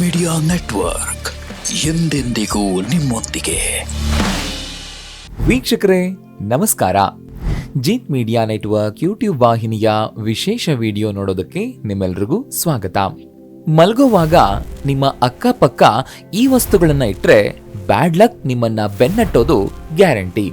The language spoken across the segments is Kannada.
ಮೀಡಿಯಾ ನೆಟ್ವರ್ಕ್ ಎಂದೆಂದಿಗೂ ನಿಮ್ಮೊಂದಿಗೆ. ವೀಕ್ಷಕರೇ, ನಮಸ್ಕಾರ. ಜೀತ್ ಮೀಡಿಯಾ ನೆಟ್ವರ್ಕ್ ಯೂಟ್ಯೂಬ್ ವಾಹಿನಿಯ ವಿಶೇಷ ವಿಡಿಯೋ ನೋಡೋದಕ್ಕೆ ನಿಮ್ಮೆಲ್ರಿಗೂ ಸ್ವಾಗತ. ಮಲಗುವಾಗ ನಿಮ್ಮ ಅಕ್ಕಪಕ್ಕ ಈ ವಸ್ತುಗಳನ್ನ ಇಟ್ರೆ ಬ್ಯಾಡ್ ಲಕ್ ನಿಮ್ಮನ್ನ ಬೆನ್ನಟ್ಟೋದು ಗ್ಯಾರಂಟಿ.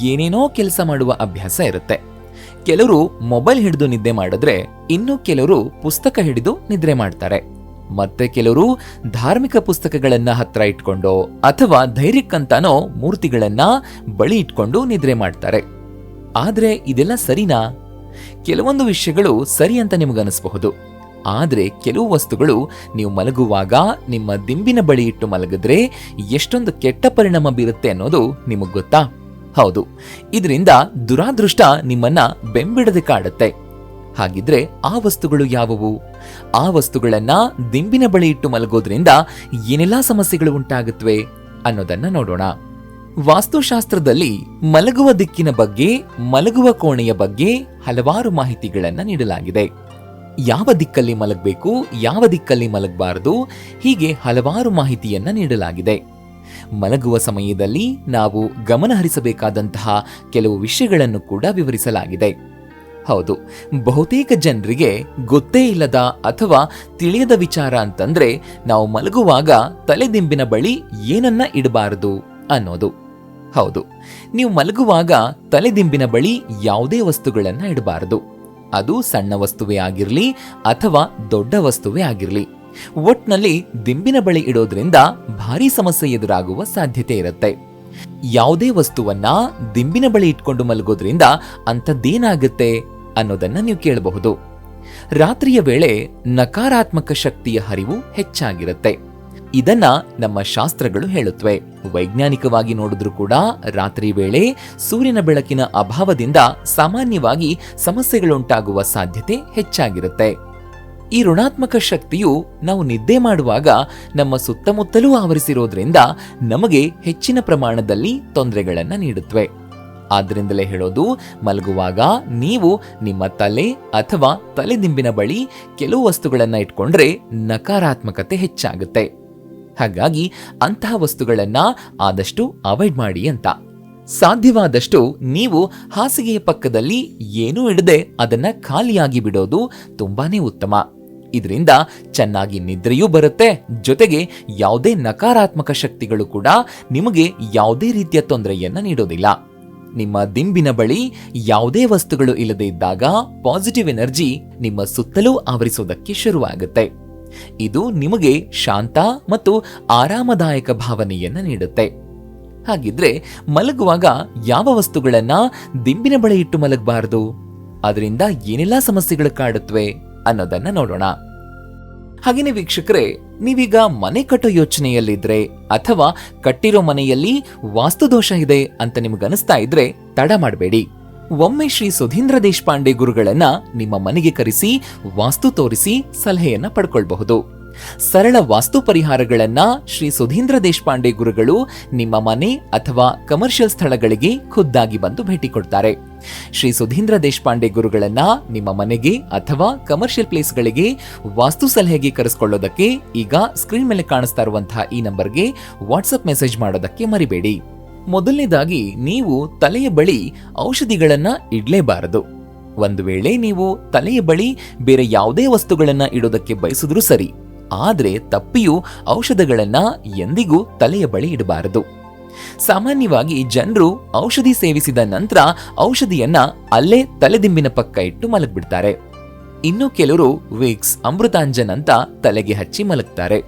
ಏನೇನೋ ಕೆಲಸ ಮಾಡುವ ಅಭ್ಯಾಸ ಇರುತ್ತೆ. ಕೆಲವರು ಮೊಬೈಲ್ ಹಿಡಿದು ನಿದ್ದೆ ಮಾಡಿದ್ರೆ ಇನ್ನು ಕೆಲವರು ಪುಸ್ತಕ ಹಿಡಿದು ನಿದ್ರೆ ಮಾಡ್ತಾರೆ. ಮತ್ತೆ ಕೆಲವರು ಧಾರ್ಮಿಕ ಪುಸ್ತಕಗಳನ್ನ ಹತ್ರ ಇಟ್ಕೊಂಡು ಅಥವಾ ಧೈರ್ಯಕ್ಕಂತಾನೋ ಮೂರ್ತಿಗಳನ್ನ ಬಳಿ ಇಟ್ಕೊಂಡು ನಿದ್ರೆ ಮಾಡ್ತಾರೆ. ಆದ್ರೆ ಇದೆಲ್ಲ ಸರಿನಾ? ಕೆಲವೊಂದು ವಿಷಯಗಳು ಸರಿ ಅಂತ ನಿಮಗನಿಸಬಹುದು. ಆದ್ರೆ ಕೆಲವು ವಸ್ತುಗಳು ನೀವು ಮಲಗುವಾಗ ನಿಮ್ಮ ದಿಂಬಿನ ಬಳಿ ಇಟ್ಟು ಮಲಗಿದ್ರೆ ಎಷ್ಟೊಂದು ಕೆಟ್ಟ ಪರಿಣಾಮ ಬೀರುತ್ತೆ ಅನ್ನೋದು ನಿಮಗ್ ಗೊತ್ತಾ? ಹೌದು. ಇದರಿಂದ ದುರಾದೃಷ್ಟ ನಿಮ್ಮನ್ನ ಬೆಂಬಿಡದೆ ಕಾಡುತ್ತೆ. ಹಾಗಿದ್ರೆ ಆ ವಸ್ತುಗಳು ಯಾವುವು? ಆ ವಸ್ತುಗಳನ್ನ ದಿಂಬಿನ ಬಳಿ ಇಟ್ಟು ಮಲಗೋದ್ರಿಂದ ಏನೆಲ್ಲಾ ಸಮಸ್ಯೆಗಳು ಉಂಟಾಗುತ್ತವೆ ಅನ್ನೋದನ್ನ ನೋಡೋಣ. ವಾಸ್ತುಶಾಸ್ತ್ರದಲ್ಲಿ ಮಲಗುವ ದಿಕ್ಕಿನ ಬಗ್ಗೆ, ಮಲಗುವ ಕೋಣೆಯ ಬಗ್ಗೆ ಹಲವಾರು ಮಾಹಿತಿಗಳನ್ನ ನೀಡಲಾಗಿದೆ. ಯಾವ ದಿಕ್ಕಲ್ಲಿ ಮಲಗಬೇಕು, ಯಾವ ದಿಕ್ಕಲ್ಲಿ ಮಲಗಬಾರದು ಹೀಗೆ ಹಲವಾರು ಮಾಹಿತಿಯನ್ನ ನೀಡಲಾಗಿದೆ. ಮಲಗುವ ಸಮಯದಲ್ಲಿ ನಾವು ಗಮನಹರಿಸಬೇಕಾದಂತಹ ಕೆಲವು ವಿಷಯಗಳನ್ನು ಕೂಡ ವಿವರಿಸಲಾಗಿದೆ. ಹೌದು, ಬಹುತೇಕ ಜನರಿಗೆ ಗೊತ್ತೇ ಇಲ್ಲದ ಅಥವಾ ತಿಳಿಯದ ವಿಚಾರ ಅಂತಂದ್ರೆ ನಾವು ಮಲಗುವಾಗ ತಲೆದಿಂಬಿನ ಬಳಿ ಏನನ್ನ ಇಡಬಾರದು ಅನ್ನೋದು. ಹೌದು, ನೀವು ಮಲಗುವಾಗ ತಲೆದಿಂಬಿನ ಬಳಿ ಯಾವುದೇ ವಸ್ತುಗಳನ್ನ ಇಡಬಾರದು. ಅದು ಸಣ್ಣ ವಸ್ತುವೇ ಆಗಿರಲಿ ಅಥವಾ ದೊಡ್ಡ ವಸ್ತುವೇ ಆಗಿರಲಿ. ಒಟ್ನಲ್ಲಿ ದಿಂಬಿನ ಬಳಿ ಇಡೋದ್ರಿಂದ ಭಾರಿ ಸಮಸ್ಯೆ ಎದುರಾಗುವ ಸಾಧ್ಯತೆ ಇರುತ್ತೆ. ಯಾವುದೇ ವಸ್ತುವನ್ನ ದಿಂಬಿನ ಬಳಿ ಇಟ್ಕೊಂಡು ಮಲಗೋದ್ರಿಂದ ಅಂಥದ್ದೇನಾಗುತ್ತೆ ಅನ್ನೋದನ್ನ ನೀವು ಕೇಳಬಹುದು. ರಾತ್ರಿಯ ವೇಳೆ ನಕಾರಾತ್ಮಕ ಶಕ್ತಿಯ ಹರಿವು ಹೆಚ್ಚಾಗಿರುತ್ತೆ. ಇದನ್ನ ನಮ್ಮ ಶಾಸ್ತ್ರಗಳು ಹೇಳುತ್ತವೆ ವೈಜ್ಞಾನಿಕವಾಗಿ ನೋಡಿದ್ರೂ ಕೂಡ ರಾತ್ರಿ ವೇಳೆ ಸೂರ್ಯನ ಬೆಳಕಿನ ಅಭಾವದಿಂದ ಸಾಮಾನ್ಯವಾಗಿ ಸಮಸ್ಯೆಗಳುಂಟಾಗುವ ಸಾಧ್ಯತೆ ಹೆಚ್ಚಾಗಿರುತ್ತೆ. ಈ ಋಣಾತ್ಮಕ ಶಕ್ತಿಯು ನಾವು ನಿದ್ದೆ ಮಾಡುವಾಗ ನಮ್ಮ ಸುತ್ತಮುತ್ತಲೂ ಆವರಿಸಿರೋದ್ರಿಂದ ನಮಗೆ ಹೆಚ್ಚಿನ ಪ್ರಮಾಣದಲ್ಲಿ ತೊಂದರೆಗಳನ್ನು ನೀಡುತ್ತವೆ. ಆದ್ದರಿಂದಲೇ ಹೇಳೋದು, ಮಲಗುವಾಗ ನೀವು ನಿಮ್ಮ ತಲೆ ಅಥವಾ ತಲೆದಿಂಬಿನ ಬಳಿ ಕೆಲವು ವಸ್ತುಗಳನ್ನು ಇಟ್ಕೊಂಡ್ರೆ ನಕಾರಾತ್ಮಕತೆ ಹೆಚ್ಚಾಗುತ್ತೆ. ಹಾಗಾಗಿ ಅಂತಹ ವಸ್ತುಗಳನ್ನ ಆದಷ್ಟು ಅವಾಯ್ಡ್ ಮಾಡಿ ಅಂತ. ಸಾಧ್ಯವಾದಷ್ಟು ನೀವು ಹಾಸಿಗೆಯ ಪಕ್ಕದಲ್ಲಿ ಏನೂ ಇಡದೆ ಅದನ್ನ ಖಾಲಿಯಾಗಿ ಬಿಡೋದು ತುಂಬಾನೇ ಉತ್ತಮ. ಇದರಿಂದ ಚೆನ್ನಾಗಿ ನಿದ್ರೆಯೂ ಬರುತ್ತೆ, ಜೊತೆಗೆ ಯಾವುದೇ ನಕಾರಾತ್ಮಕ ಶಕ್ತಿಗಳು ಕೂಡ ನಿಮಗೆ ಯಾವುದೇ ರೀತಿಯ ತೊಂದರೆಯನ್ನ ನೀಡೋದಿಲ್ಲ. ನಿಮ್ಮ ದಿಂಬಿನ ಬಳಿ ಯಾವುದೇ ವಸ್ತುಗಳು ಇಲ್ಲದೇ ಇದ್ದಾಗ ಪಾಸಿಟಿವ್ ಎನರ್ಜಿ ನಿಮ್ಮ ಸುತ್ತಲೂ ಆವರಿಸೋದಕ್ಕೆ ಶುರುವಾಗುತ್ತೆ. ಇದು ನಿಮಗೆ ಶಾಂತ ಮತ್ತು ಆರಾಮದಾಯಕ ಭಾವನೆಯನ್ನ ನೀಡುತ್ತೆ. ಹಾಗಿದ್ರೆ ಮಲಗುವಾಗ ಯಾವ ವಸ್ತುಗಳನ್ನ ದಿಂಬಿನ ಬಳಿ ಇಟ್ಟು ಮಲಗಬಾರದು? ಅದರಿಂದ ಏನೆಲ್ಲ ಸಮಸ್ಯೆಗಳು ಕಾಡುತ್ತವೆ ಅನ್ನೋದನ್ನ ನೋಡೋಣ. ಹಾಗೇನೆ ವೀಕ್ಷಕರೇ, ನೀವೀಗ ಮನೆ ಕಟ್ಟೋ ಯೋಚನೆಯಲ್ಲಿದ್ರೆ ಅಥವಾ ಕಟ್ಟಿರೋ ಮನೆಯಲ್ಲಿ ವಾಸ್ತುದೋಷ ಇದೆ ಅಂತ ನಿಮ್ಗನಿಸ್ತಾ ಇದ್ರೆ ತಡ ಮಾಡಬೇಡಿ. ಒಮ್ಮೆ ಶ್ರೀ ಸುಧೀಂದ್ರ ದೇಶಪಾಂಡೆ ಗುರುಗಳನ್ನ ನಿಮ್ಮ ಮನೆಗೆ ಕರೆಸಿ, ವಾಸ್ತು ತೋರಿಸಿ ಸಲಹೆಯನ್ನ ಪಡ್ಕೊಳ್ಬಹುದು. ಸರಳ ವಾಸ್ತು ಪರಿಹಾರಗಳನ್ನ ಶ್ರೀ ಸುಧೀಂದ್ರ ದೇಶಪಾಂಡೆ ಗುರುಗಳು ನಿಮ್ಮ ಮನೆ ಅಥವಾ ಕಮರ್ಷಿಯಲ್ ಸ್ಥಳಗಳಿಗೆ ಖುದ್ದಾಗಿ ಬಂದು ಭೇಟಿ ಕೊಡ್ತಾರೆ. ಶ್ರೀ ಸುಧೀಂದ್ರ ದೇಶಪಾಂಡೆ ಗುರುಗಳನ್ನ ನಿಮ್ಮ ಮನೆಗೆ ಅಥವಾ ಕಮರ್ಷಿಯಲ್ ಪ್ಲೇಸ್ಗಳಿಗೆ ವಾಸ್ತು ಸಲಹೆಗೆ ಕರೆಸ್ಕೊಳ್ಳೋದಕ್ಕೆ ಈಗ ಸ್ಕ್ರೀನ್ ಮೇಲೆ ಕಾಣಿಸ್ತಾ ಇರುವಂತಹ ಈ ನಂಬರ್ಗೆ ವಾಟ್ಸ್ಆಪ್ ಮೆಸೇಜ್ ಮಾಡೋದಕ್ಕೆ ಮರಿಬೇಡಿ. ಮೊದಲನೇದಾಗಿ ನೀವು ತಲೆಯ ಬಳಿ ಔಷಧಿಗಳನ್ನ ಇಡಲೇಬಾರದು. ಒಂದು ವೇಳೆ ನೀವು ತಲೆಯ ಬಳಿ ಬೇರೆ ಯಾವುದೇ ವಸ್ತುಗಳನ್ನ ಇಡೋದಕ್ಕೆ ಬಯಸಿದ್ರೂ ಸರಿ. ಆದ್ರೆ ತಪ್ಪಿಯು ಔಷಧಗಳನ್ನು ಎಂದಿಗೂ ತಲೆಯ ಬಳಿ ಇಡಬಾರದು. ಸಾಮಾನ್ಯವಾಗಿ ಜನರು ಔಷಧಿ ಸೇವಿಸಿದ ನಂತರ ಔಷಧಿಯನ್ನ ಅಲ್ಲೇ ತಲೆದಿಂಬಿನ ಪಕ್ಕ ಇಟ್ಟು ಮಲಗ್ಬಿಡ್ತಾರೆ. ಇನ್ನು ಕೆಲವರು ವಿಕ್ಸ್, ಅಮೃತಾಂಜನ್ ಅಂತ ತಲೆಗೆ ಹಚ್ಚಿ ಮಲಗ್ತಾರೆ.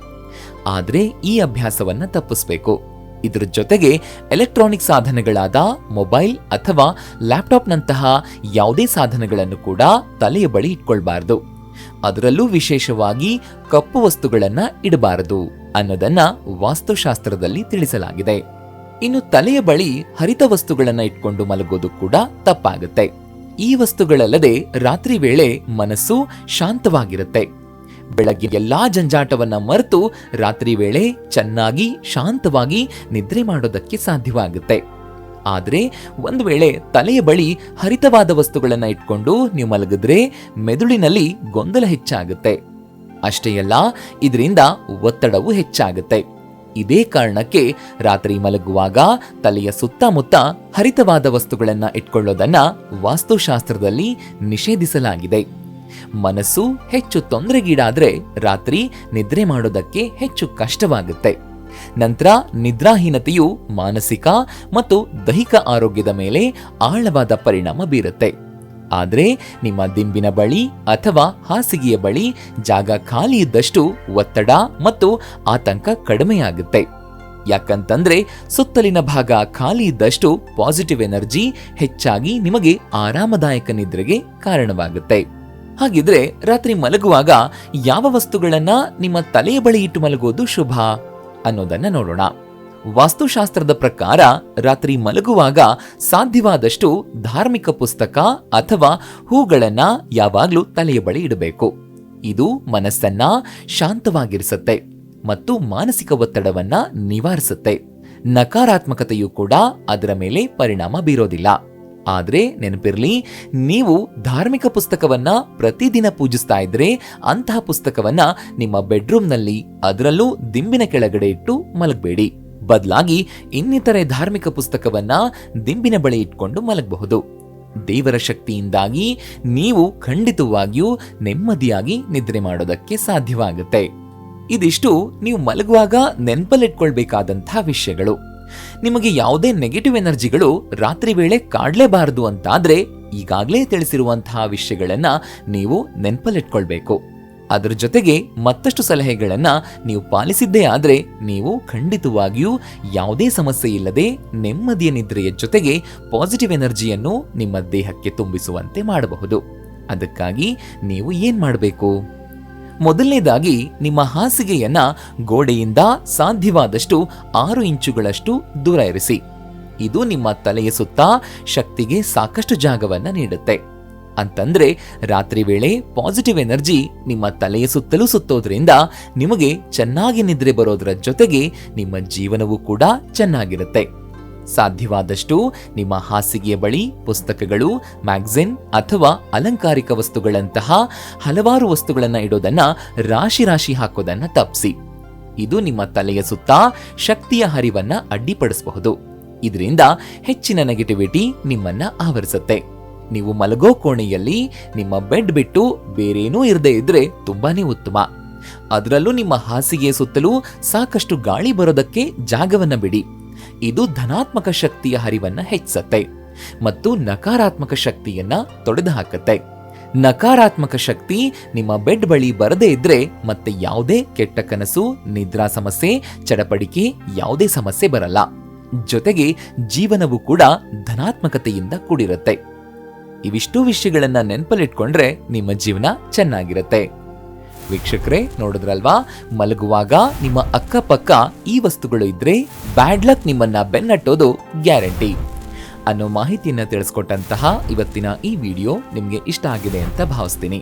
ಆದರೆ ಈ ಅಭ್ಯಾಸವನ್ನ ತಪ್ಪಿಸಬೇಕು. ಇದರ ಜೊತೆಗೆ ಎಲೆಕ್ಟ್ರಾನಿಕ್ ಸಾಧನಗಳಾದ ಮೊಬೈಲ್ ಅಥವಾ ಲ್ಯಾಪ್ಟಾಪ್ನಂತಹ ಯಾವುದೇ ಸಾಧನಗಳನ್ನು ಕೂಡ ತಲೆಯ ಬಳಿ ಇಟ್ಕೊಳ್ಬಾರ್ದು. ಅದರಲ್ಲೂ ವಿಶೇಷವಾಗಿ ಕಪ್ಪು ವಸ್ತುಗಳನ್ನ ಇಡಬಾರದು ಅನ್ನೋದನ್ನ ವಾಸ್ತುಶಾಸ್ತ್ರದಲ್ಲಿ ತಿಳಿಸಲಾಗಿದೆ. ಇನ್ನು ತಲೆಯ ಬಳಿ ಹರಿತ ವಸ್ತುಗಳನ್ನ ಇಟ್ಕೊಂಡು ಮಲಗೋದು ಕೂಡ ತಪ್ಪಾಗುತ್ತೆ. ಈ ವಸ್ತುಗಳಲ್ಲದೆ ರಾತ್ರಿ ವೇಳೆ ಮನಸ್ಸು ಶಾಂತವಾಗಿರುತ್ತೆ. ಬೆಳಗ್ಗೆ ಎಲ್ಲಾ ಜಂಜಾಟವನ್ನ ಮರೆತು ರಾತ್ರಿ ವೇಳೆ ಚೆನ್ನಾಗಿ ಶಾಂತವಾಗಿ ನಿದ್ರೆ ಮಾಡೋದಕ್ಕೆ ಸಾಧ್ಯವಾಗುತ್ತೆ. ಆದ್ರೆ ಒಂದು ವೇಳೆ ತಲೆಯ ಬಳಿ ಹರಿತವಾದ ವಸ್ತುಗಳನ್ನು ಇಟ್ಕೊಂಡು ನೀವು ಮಲಗಿದ್ರೆ ಮೆದುಳಿನಲ್ಲಿ ಗೊಂದಲ ಹೆಚ್ಚಾಗುತ್ತೆ. ಅಷ್ಟೇ ಅಲ್ಲ, ಇದರಿಂದ ಒತ್ತಡವು ಹೆಚ್ಚಾಗುತ್ತೆ. ಇದೇ ಕಾರಣಕ್ಕೆ ರಾತ್ರಿ ಮಲಗುವಾಗ ತಲೆಯ ಸುತ್ತಮುತ್ತ ಹರಿತವಾದ ವಸ್ತುಗಳನ್ನು ಇಟ್ಕೊಳ್ಳೋದನ್ನ ವಾಸ್ತುಶಾಸ್ತ್ರದಲ್ಲಿ ನಿಷೇಧಿಸಲಾಗಿದೆ. ಮನಸ್ಸು ಹೆಚ್ಚು ತೊಂದರೆಗೀಡಾದರೆ ರಾತ್ರಿ ನಿದ್ರೆ ಮಾಡೋದಕ್ಕೆ ಹೆಚ್ಚು ಕಷ್ಟವಾಗುತ್ತೆ. ನಂತರ ನಿದ್ರಾಹೀನತೆಯು ಮಾನಸಿಕ ಮತ್ತು ದೈಹಿಕ ಆರೋಗ್ಯದ ಮೇಲೆ ಆಳವಾದ ಪರಿಣಾಮ ಬೀರುತ್ತೆ. ಆದರೆ ನಿಮ್ಮ ದಿಂಬಿನ ಬಳಿ ಅಥವಾ ಹಾಸಿಗೆಯ ಬಳಿ ಜಾಗ ಖಾಲಿ ಇದ್ದಷ್ಟು ಒತ್ತಡ ಮತ್ತು ಆತಂಕ ಕಡಿಮೆಯಾಗುತ್ತೆ. ಯಾಕಂತಂದ್ರೆ ಸುತ್ತಲಿನ ಭಾಗ ಖಾಲಿ ಇದ್ದಷ್ಟು ಪಾಸಿಟಿವ್ ಎನರ್ಜಿ ಹೆಚ್ಚಾಗಿ ನಿಮಗೆ ಆರಾಮದಾಯಕ ನಿದ್ರೆಗೆ ಕಾರಣವಾಗುತ್ತೆ. ಹಾಗಿದ್ರೆ ರಾತ್ರಿ ಮಲಗುವಾಗ ಯಾವ ವಸ್ತುಗಳನ್ನ ನಿಮ್ಮ ತಲೆಯ ಬಳಿ ಇಟ್ಟು ಮಲಗೋದು ಶುಭ? ಅನ್ನೋದನ್ನ ನೋಡೋಣ. ವಾಸ್ತುಶಾಸ್ತ್ರದ ಪ್ರಕಾರ ರಾತ್ರಿ ಮಲಗುವಾಗ ಸಾಧ್ಯವಾದಷ್ಟು ಧಾರ್ಮಿಕ ಪುಸ್ತಕ ಅಥವಾ ಹೂಗಳನ್ನ ಯಾವಾಗಲೂ ತಲೆಯ ಬಳಿ ಇಡಬೇಕು. ಇದು ಮನಸ್ಸನ್ನ ಶಾಂತವಾಗಿರಿಸುತ್ತೆ ಮತ್ತು ಮಾನಸಿಕ ಒತ್ತಡವನ್ನ ನಿವಾರಿಸುತ್ತೆ. ನಕಾರಾತ್ಮಕತೆಯು ಕೂಡ ಅದರ ಮೇಲೆ ಪರಿಣಾಮ ಬೀರೋದಿಲ್ಲ. ಆದ್ರೆ ನೆನಪಿರಲಿ, ನೀವು ಧಾರ್ಮಿಕ ಪುಸ್ತಕವನ್ನ ಪ್ರತಿದಿನ ಪೂಜಿಸ್ತಾ ಇದ್ರೆ ಅಂತಹ ಪುಸ್ತಕವನ್ನ ನಿಮ್ಮ ಬೆಡ್ರೂಮ್ನಲ್ಲಿ ಅದರಲ್ಲೂ ದಿಂಬಿನ ಕೆಳಗಡೆ ಇಟ್ಟು ಮಲಗಬೇಡಿ. ಬದಲಾಗಿ ಇನ್ನಿತರೆ ಧಾರ್ಮಿಕ ಪುಸ್ತಕವನ್ನ ದಿಂಬಿನ ಬಳಿ ಇಟ್ಕೊಂಡು ಮಲಗಬಹುದು. ದೇವರ ಶಕ್ತಿಯಿಂದಾಗಿ ನೀವು ಖಂಡಿತವಾಗಿಯೂ ನೆಮ್ಮದಿಯಾಗಿ ನಿದ್ರೆ ಮಾಡೋದಕ್ಕೆ ಸಾಧ್ಯವಾಗುತ್ತೆ. ಇದಿಷ್ಟು ನೀವು ಮಲಗುವಾಗ ನೆನಪಲ್ಲಿಟ್ಕೊಳ್ಬೇಕಾದಂತಹ ವಿಷಯಗಳು. ನಿಮಗೆ ಯಾವುದೇ ನೆಗೆಟಿವ್ ಎನರ್ಜಿಗಳು ರಾತ್ರಿ ವೇಳೆ ಕಾಡಲೇಬಾರದು ಅಂತಾದರೆ ಈಗಾಗಲೇ ತಿಳಿಸಿರುವಂತಹ ವಿಷಯಗಳನ್ನು ನೀವು ನೆನಪಲ್ಲಿಟ್ಕೊಳ್ಬೇಕು. ಅದರ ಜೊತೆಗೆ ಮತ್ತಷ್ಟು ಸಲಹೆಗಳನ್ನು ನೀವು ಪಾಲಿಸಿದ್ದೇ ಆದರೆ ನೀವು ಖಂಡಿತವಾಗಿಯೂ ಯಾವುದೇ ಸಮಸ್ಯೆ ಇಲ್ಲದೆ ನೆಮ್ಮದಿಯ ನಿದ್ರೆಯ ಜೊತೆಗೆ ಪಾಸಿಟಿವ್ ಎನರ್ಜಿಯನ್ನು ನಿಮ್ಮ ದೇಹಕ್ಕೆ ತುಂಬಿಸುವಂತೆ ಮಾಡಬಹುದು. ಅದಕ್ಕಾಗಿ ನೀವು ಏನು ಮಾಡಬೇಕು? ಮೊದಲನೇದಾಗಿ ನಿಮ್ಮ ಹಾಸಿಗೆಯನ್ನ ಗೋಡೆಯಿಂದ ಸಾಧ್ಯವಾದಷ್ಟು ಆರು ಇಂಚುಗಳಷ್ಟು ದೂರ ಇರಿಸಿ. ಇದು ನಿಮ್ಮ ತಲೆಯ ಸುತ್ತ ಶಕ್ತಿಗೆ ಸಾಕಷ್ಟು ಜಾಗವನ್ನ ನೀಡುತ್ತೆ. ಅಂತಂದ್ರೆ ರಾತ್ರಿ ವೇಳೆ ಪಾಸಿಟಿವ್ ಎನರ್ಜಿ ನಿಮ್ಮ ತಲೆಯ ಸುತ್ತಲೂ ಸುತ್ತೋದ್ರಿಂದ ನಿಮಗೆ ಚೆನ್ನಾಗಿ ನಿದ್ರೆ ಬರೋದರ ಜೊತೆಗೆ ನಿಮ್ಮ ಜೀವನವೂ ಕೂಡ ಚೆನ್ನಾಗಿರುತ್ತೆ. ಸಾಧ್ಯವಾದಷ್ಟು ನಿಮ್ಮ ಹಾಸಿಗೆಯ ಬಳಿ ಪುಸ್ತಕಗಳು ಮ್ಯಾಗ್ಝಿನ್ ಅಥವಾ ಅಲಂಕಾರಿಕ ವಸ್ತುಗಳಂತಹ ಹಲವಾರು ವಸ್ತುಗಳನ್ನು ಇಡೋದನ್ನ ರಾಶಿ ರಾಶಿ ಹಾಕೋದನ್ನ ತಪ್ಪಿಸಿ ಇದು ನಿಮ್ಮ ತಲೆಯ ಸುತ್ತ ಶಕ್ತಿಯ ಹರಿವನ್ನ ಅಡ್ಡಿಪಡಿಸಬಹುದು. ಇದರಿಂದ ಹೆಚ್ಚಿನ ನೆಗೆಟಿವಿಟಿ ನಿಮ್ಮನ್ನ ಆವರಿಸುತ್ತೆ. ನೀವು ಮಲಗೋ ಕೋಣೆಯಲ್ಲಿ ನಿಮ್ಮ ಬೆಡ್ ಬಿಟ್ಟು ಬೇರೇನೂ ಇರದೇ ಇದ್ರೆ ತುಂಬಾನೇ ಉತ್ತಮ. ಅದರಲ್ಲೂ ನಿಮ್ಮ ಹಾಸಿಗೆಯ ಸುತ್ತಲೂ ಸಾಕಷ್ಟು ಗಾಳಿ ಬರೋದಕ್ಕೆ ಜಾಗವನ್ನ ಬಿಡಿ. ಇದು ಧನಾತ್ಮಕ ಶಕ್ತಿಯ ಹರಿವನ್ನ ಹೆಚ್ಚಿಸತ್ತೆ ಮತ್ತು ನಕಾರಾತ್ಮಕ ಶಕ್ತಿಯನ್ನ ತೊಡೆದು ಹಾಕತ್ತೆ ನಕಾರಾತ್ಮಕ ಶಕ್ತಿ ನಿಮ್ಮ ಬೆಡ್ ಬಳಿ ಬರದೇ ಇದ್ರೆ ಮತ್ತೆ ಯಾವುದೇ ಕೆಟ್ಟ ಕನಸು, ನಿದ್ರಾ ಸಮಸ್ಯೆ, ಚಡಪಡಿಕೆ ಯಾವುದೇ ಸಮಸ್ಯೆ ಬರಲ್ಲ. ಜೊತೆಗೆ ಜೀವನವು ಕೂಡ ಧನಾತ್ಮಕತೆಯಿಂದ ಕೂಡಿರುತ್ತೆ. ಇವಿಷ್ಟು ವಿಷಯಗಳನ್ನ ನೆನಪಲ್ಲಿಟ್ಕೊಂಡ್ರೆ ನಿಮ್ಮ ಜೀವನ ಚೆನ್ನಾಗಿರುತ್ತೆ. ವೀಕ್ಷಕರೇ, ನೋಡಿದ್ರಲ್ವಾ? ಮಲಗುವಾಗ ನಿಮ್ಮ ಅಕ್ಕಪಕ್ಕ ಈ ವಸ್ತುಗಳು ಇದ್ರೆ ಬ್ಯಾಡ್ ಲಕ್ ನಿಮ್ಮನ್ನ ಬೆನ್ನಟ್ಟೋದು ಗ್ಯಾರಂಟಿ. ಅನ್ನೋ ಮಾಹಿತಿಯನ್ನ ತಿಳಿಸ್ಕೊಟ್ಟಂತಹ ಇವತ್ತಿನ ಈ ವಿಡಿಯೋ ನಿಮಗೆ ಇಷ್ಟ ಆಗಿದೆ ಅಂತ ಭಾವಿಸ್ತೀನಿ.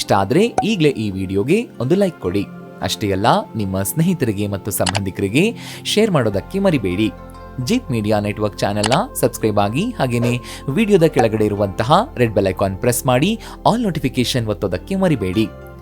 ಇಷ್ಟ ಆದ್ರೆ ಈಗಲೇ ಈ ವಿಡಿಯೋಗೆ ಒಂದು ಲೈಕ್ ಕೊಡಿ. ಅಷ್ಟೇ ಅಲ್ಲ, ನಿಮ್ಮ ಸ್ನೇಹಿತರಿಗೆ ಮತ್ತು ಸಂಬಂಧಿಕರಿಗೆ ಶೇರ್ ಮಾಡೋದಕ್ಕೆ ಮರಿಬೇಡಿ. ಜೀತ್ ಮೀಡಿಯಾ ನೆಟ್ವರ್ಕ್ ಚಾನೆಲ್ನ ಸಬ್ಸ್ಕ್ರೈಬ್ ಆಗಿ ಹಾಗೆಯೇ ವಿಡಿಯೋದ ಕೆಳಗಡೆ ಇರುವಂತಹ ರೆಡ್ ಬೆಲ್ ಐಕಾನ್ ಪ್ರೆಸ್ ಮಾಡಿ, ಆಲ್ ನೋಟಿಫಿಕೇಶನ್ ಒತ್ತೋದಕ್ಕೆ ಮರಿಬೇಡಿ.